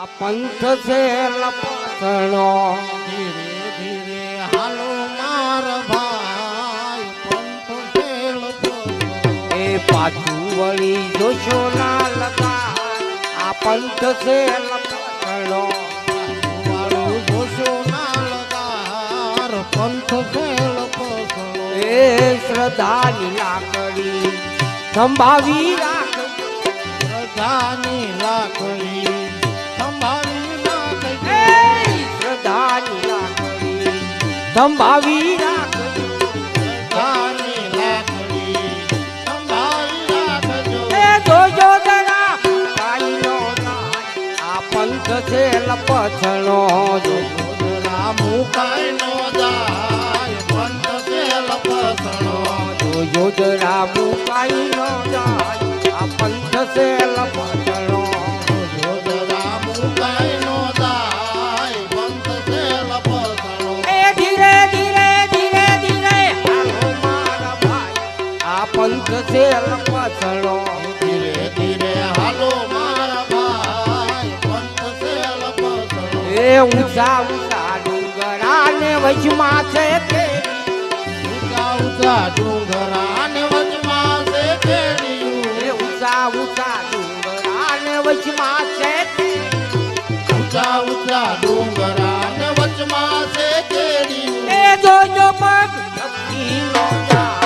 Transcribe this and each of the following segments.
આ પંથ છે લપસણો. ધીરે ધીરે હાલો માર ભાઈ, પંથ છે લપસણો. એ પાછું વળી જોશો ના લગા આ પંથ છે લપસણો. શ્રદ્ધાની લાકડી, સંભાવી રાખ શ્રદ્ધાની લાકડી. સંભાવી રાખજે શ્રદ્ધાની લાકડી સંભાવી રાખજો શ્રદ્ધાની લાકડી સંભાવી રાખજો એ જોજો જરા. કાઈનો આ પંથ છે લપછણો જોજો જરા મુકાઈનો જાય. પંથ છે લપછણો જોજો જરા. મુકાઈનો જાય. આ પંથ છે લપછણો છે લપસણો ધીરે ધીરે હાલો મારા ભાઈ પંથ છે લપસણો એ ઊંચા ઊંચા ડુંગરા ને વચમાં છે તે. ઊંચા ઊંચા ડુંગરા ને વચમાં છે એ જોજો પગ નક્કી નો જા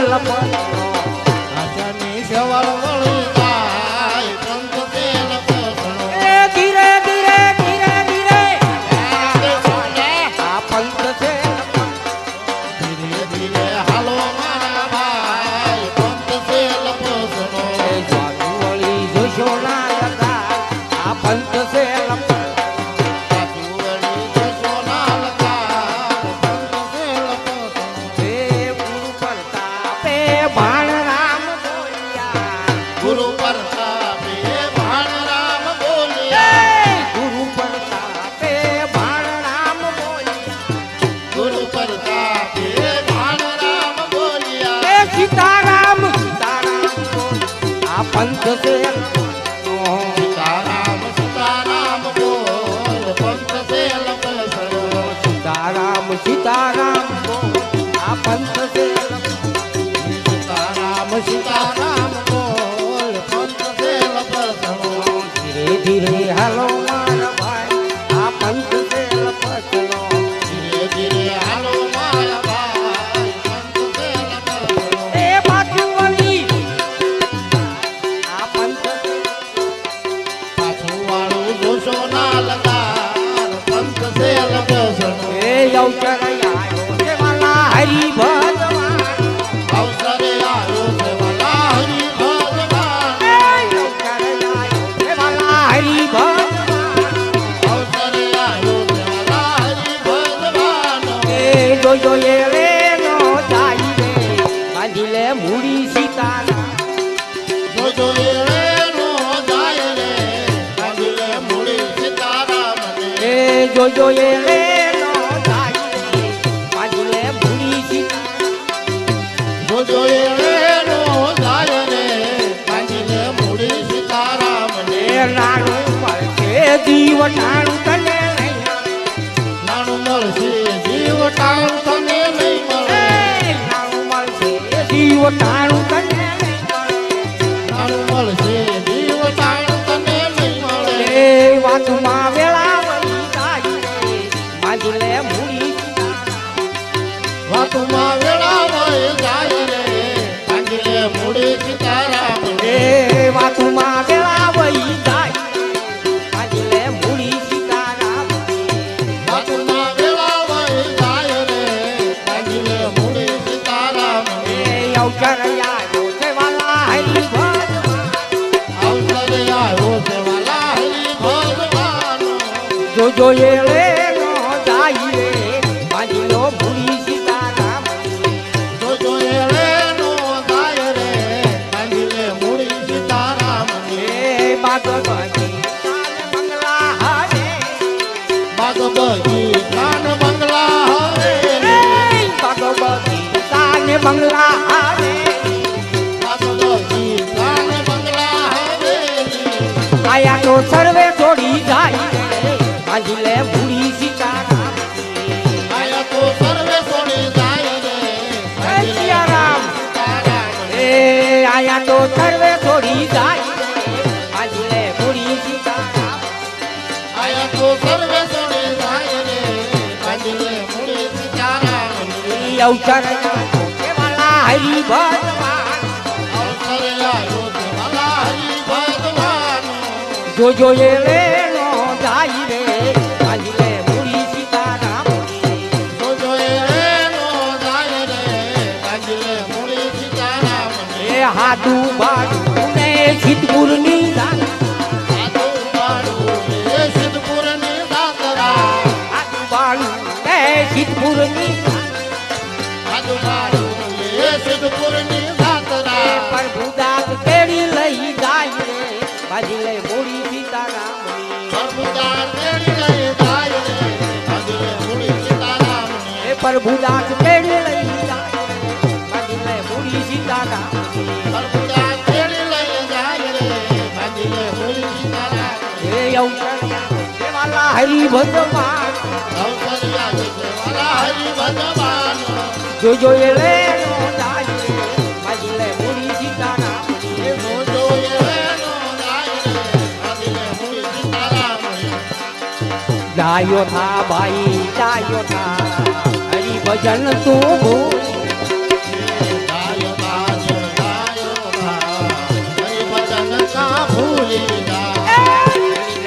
ಎಲ್ಲಪ್ಪ જોજો એ રે નો જાય બાજુલે ભૂલી જી જોજો એ રે જીવ ટાણું તને નહીં. મળે. નાણું મળશે જીવ ટાણું તને જોજો એ રે નો જાય રે માજીલો ભૂલી સીતારામ. જોજો એ રેનો જાય રે કાંજીને મૂડી સીતારામને એ હરે. બાગ બગી કાન બંગલા હરે. બાગ બગી કાન બંગલા હરે. સર્વે છોડી રે માજીલે ભૂલી સીતારામ આયા તો સર્વે છોડી જાય. રે એ આયા તો સર્વે જાય સીતારામ આયા તો સર્વે છોડી જાય રે. કાંજીને મૂડી સીતારામને ઈ અવસર આવ્યો હરી ભગવાન અવસરે આવ્યો છે વાલા હરિ જોજો એ રે હાદુ બાડુ ને સિદ્ધપુરની સિદ્ધપુરની પ્રભુ દાસ લઈ જાય રે. લઈ મૂડી પ્રભુ દાસ રેનો ભગવાન રે કાંજીને મૂડી સીતારામને ગાયો થા ભાઈ ડાયો થા હરી ભજન તું ભૂલ.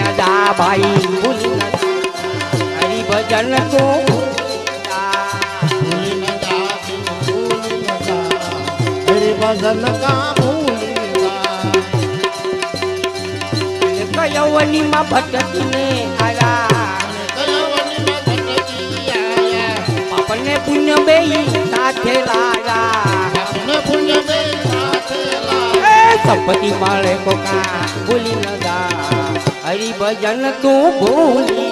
હરિ ભાઈ ભૂલ. ભજન ભજન કા ભટકીને આયા કયવની માં ભટકી આયા પાપને પુણ્ય બે સાથે સંપત્તિ મળે કોકા ભૂલી ન જા. હરી તું ભૂલી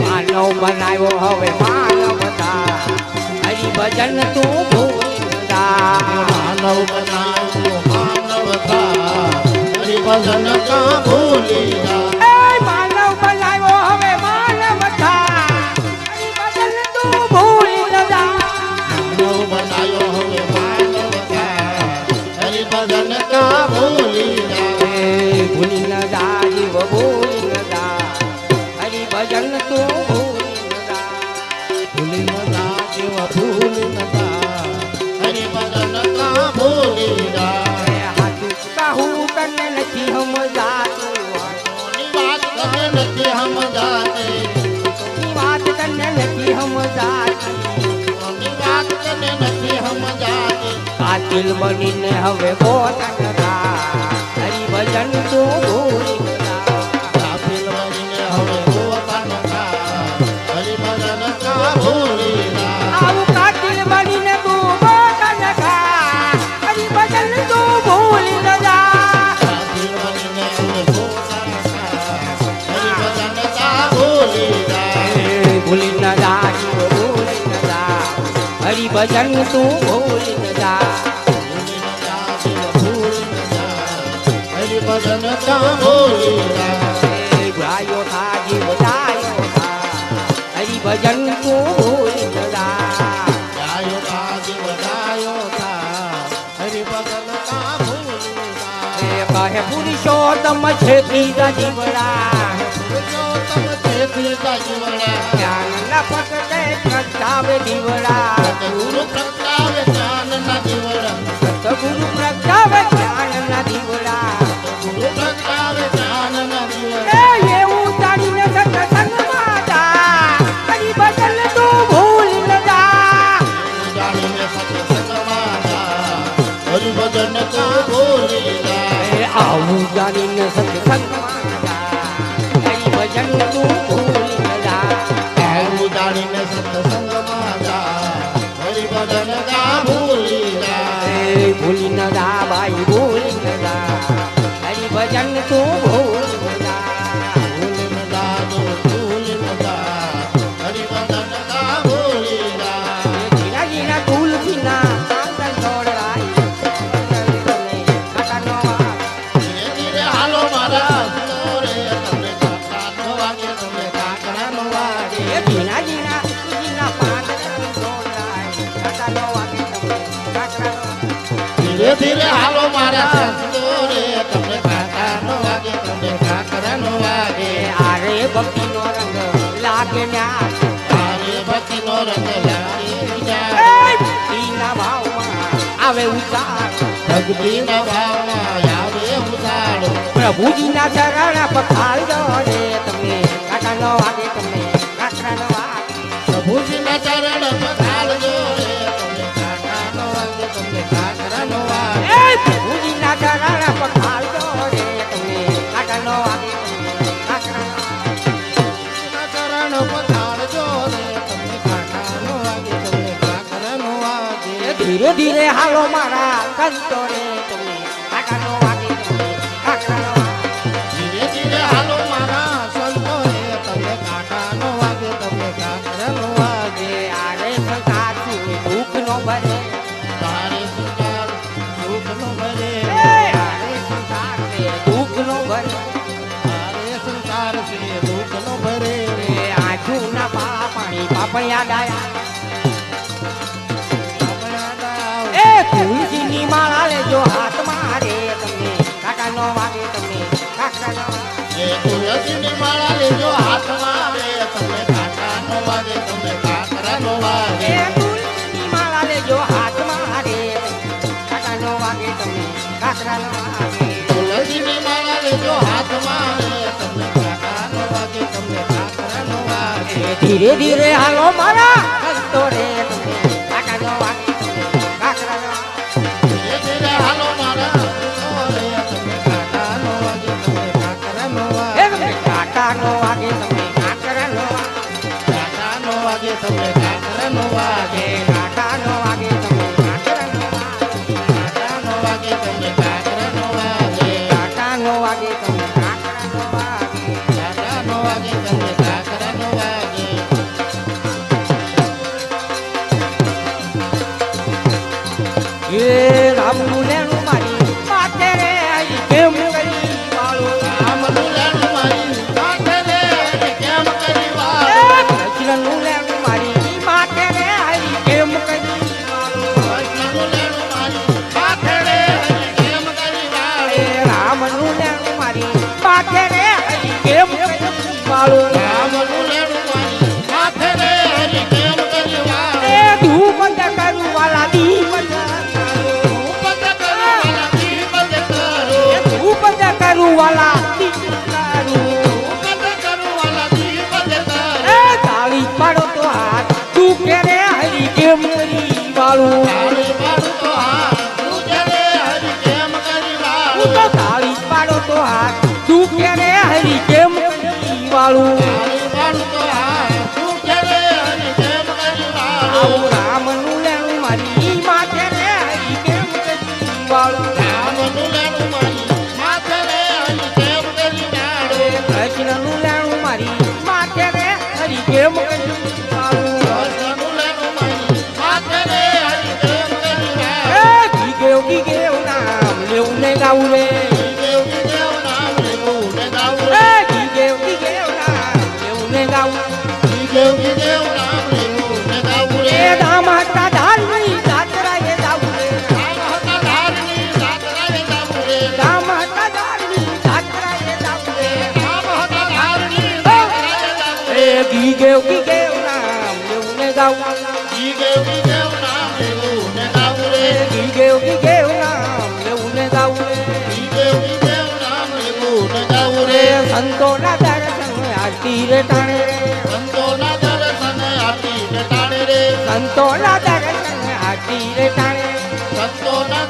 માનવ બનાવ્યો હવે માનવતા હરી ભજન તું ભૂલી ન જા. માનવ બનાવ્યો માનવતા હરિભજન કા ભૂલી ભૂલી નતા જેવા ભૂલી નતા અરે મદન કા ભૂલી ના હાથ હું હવે હરિભજન તું ભૂલી ભજન તું ભૂલી ન જા. ભૂલી ન ભૂલી જા ગાયો થા જીવ ગાયો થા હરી ભજન તું ભૂલી ન જા. ગાયો તા જીવ ગાયો તા હરિભજન કા ભૂલી જા. કહે પુરુષોત્તમ છે જીવડા. પુરુષોત્તમ છે જીવડા. પકડે પ્રગટાવે દીવડા. ગુરુ પ્રગટાવે ભૂલી ન જા ભાઈ ભૂલી ન જા. હરી ભજન તું ભૂલી આવે ઉતાર ભક્તિના ભાવમાં આવે ઉતારો પ્રભુજીના ચરણ પખાડજો રે તમને કાકાનો વાગે તમને કાકડાનો વાગે પ્રભુજીના ચરણ પધારજો ધીરે ધીરે હાલો મારા સંતો રે કાકાનો વાગે કાકડાનો ધીરે ધીરે હાલો મારા સંતો રે તમે કાકાનો વાગે તમને કાકડાનો વાગે. આરે સંસાર દુઃખ નો ભરે. તારે સુધાર સુખનો ભરે. આરે સંસાર છે દુઃખ નો ભરે. તારે સંસાર ભરે એ આંખો ના પાણી પાપણિયા ડાયા. કાકાનો વાગે તમને. કાકડાનો વાગે એ તુલસીની માળા લેજો હાથમાં. રે તમને કાકાનો વાગે તમને કાકરાનો વાગે. એ તુલસીની માળા લેજો હાથમાં. રે કાકાનો વાગે તમને કાકડાનો વાગે. તુલસીની માળા લેજો હાથમાં. રે તમને કાકાનો વાગે તમને કાકરાનો વાગે. ધીરે ધીરે હાલો મારા સંતો રે. রামপুর Alá! દર્શન જાવું રે સંતોના દર્શન આરતી રે ટાણે રે. સંતોના દર્શન આરતી રે ટાણે રે. સંતોના દર્શન આરતી રે. ટાણે સંતોના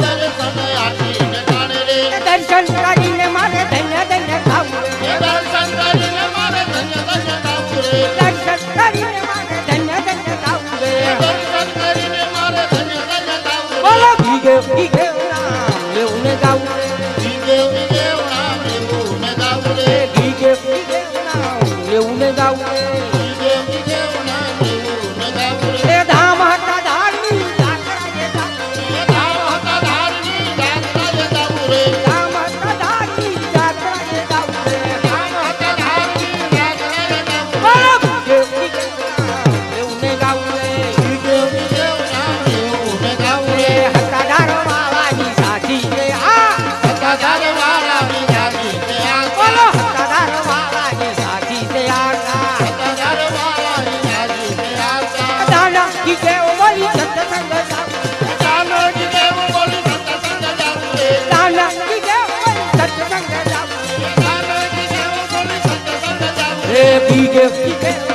Big F.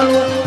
বলবো